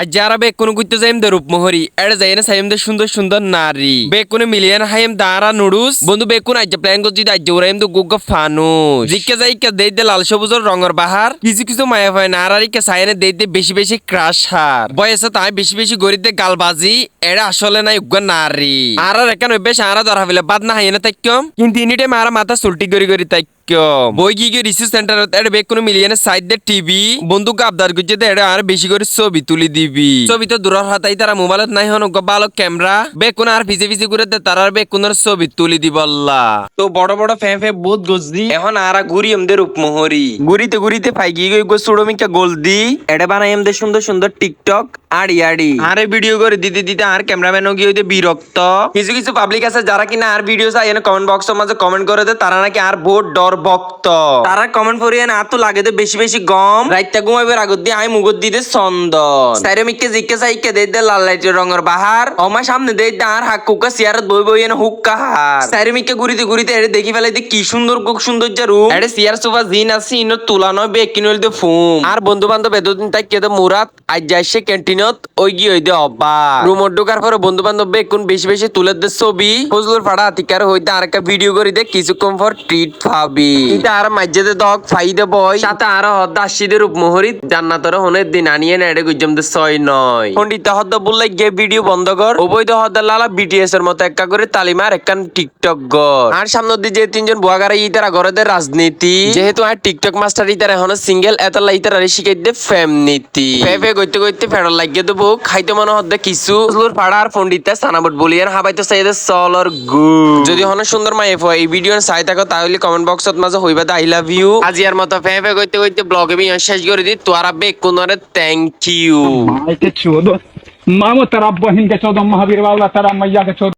আজ যারা বেকুন করতে যাইম দে রূপমোহরি, এড়ে যাই না সাইম দে সুন্দর সুন্দর নারী। বেকুনে মিলিয়ন হাইম দাঁড়া নুডুস। বন্ধু, বেকুন আজ প্ল্যান করছি আজ উড়াইম তো গুগ ফানুস। জিকে যাই কে দেই দে লাল সবুজর রঙের বাহার। কিছু কিছু মায়া হয় না আর কে সাইনে দেই দে বেশি বেশি ক্রাশ হার। বয়সে তাই বেশি বেশি গরিতে গালবাজি এড়ে আসলে নাই উগ্র নারী। আর আর একান অভ্যেস আরা ধরা ফেলে বাদ না হাইনে তাইকম কিন্তু ইনি টাইম আর মাথা সুলটি গরি গরি তাই বই গিয়ে রিসার্চ সেন্টার এটা বেক কোনো মিলিয়নে সাইড দে টিভি। বন্ধুক আবদার করছে দে এটা আর বেশি করে ছবি তুলি দিবি। ছবি তো দূরের হাতাই তারা মোবাইলত নাই হন ভালো ক্যামেরা বেকুন আর ভিজে ভিজে করে দে তার আর বেকুনের ছবি তুলি দিবল্লা তো বড় বড় ফ্যাঁ ফ্যাঁ বহুত গজদি এখন আর ঘুরি এমদের উপমোহরি ঘুরিতে ঘুরিতে ফাই গিয়ে গই গো সুড়মিকা গোল দি। এটা বানাই এমদের সুন্দর সুন্দর টিকটক আড়ি আড়ি। আরে ভিডিও করে দিতে দিতে আর গিয়ে হইতে বিরক্ত কিছু কিছু পাবলিক আছে যারা কিনা আর ভিডিও চাই কমেন্ট বক্সের মাঝে কমেন্ট করে দে তারা নাকি আর বহুত ডর ভক্ত তারা কমেন্ট করিয়ে না তো লাগে দে বেশি বেশি গম। রাইতা ঘুমাইবার আগত দিয়ে আমি মুগত দিতে চন্দন। সাইরে মিকে জিকে সাইকে দেই দে লাল লাইটের রঙের বাহার। আমার সামনে দেই দে আর হাক কুকা সিয়ারত বই বই এনে হুক্কা হার সাইরে মিকে ঘুরিতে ঘুরিতে এড়ে দেখি ফেলাই দে কি সুন্দর কুক সুন্দর যে রুম। এড়ে সিয়ার সোফা জিন আছে ইনো তুলা নয় বে কিনল দে ফুম। আর বন্ধু বান্ধব এতদিন তাই কেদে মুরাত আজ যাইছে ক্যান্টিনত ওই গিয়ে ওই দে অব্বা রুমত ঢোকার পরে বন্ধু বান্ধব বেকুন বেশি বেশি তুলে দে ছবি। ফজলুর ফাড়া হাতিকার হইতে আর একটা ভিডিও করি দে কিছুক্ষণ পর ট্রিট পাবি এটা আর মাঝে দক ফাইদে বয় সাথে আর হদ্দ আশিদের উপমোহরি জান্নাতর হনের দিন আনিয়ে না এটা গুজম দে ছয় নয়। পন্ডিত হদ্দ বললে গে ভিডিও বন্ধ কর। অবৈধ হদ্দ লালা বিটিএস এর মতো একটা করে তালিমার একখান টিকটক গর আর সামনে দিয়ে যে তিনজন বুয়াগারা ইতারা ঘরেদের রাজনীতি। যেহেতু আর টিকটক মাস্টার ইতারা এখন সিঙ্গেল এতলা ইতারা শিখাই দে ফেম নীতি। ফে ফে গইতে গইতে ফেডার লাগিয়ে দেবো। খাইতে মনে হদ্দে কিছু। পাড়া আর পন্ডিতে সানাবট হাবাইতে চাইদে চলর গু। যদি হন সুন্দর মাই এফ এই ভিডিও চাই থাকো তাহলে কমেন্ট বক্সত মাঝে হইবা আই লাভ ইউ আজি আর মতো ফে ফে গইতে গইতে ব্লগে আমি শেষ করে দি তোরা বেক কোনরে থ্যাংক ইউ माय के चौदह मामो तेरा बहन के चौदह महावीर वाला तेरा मैया के चौदह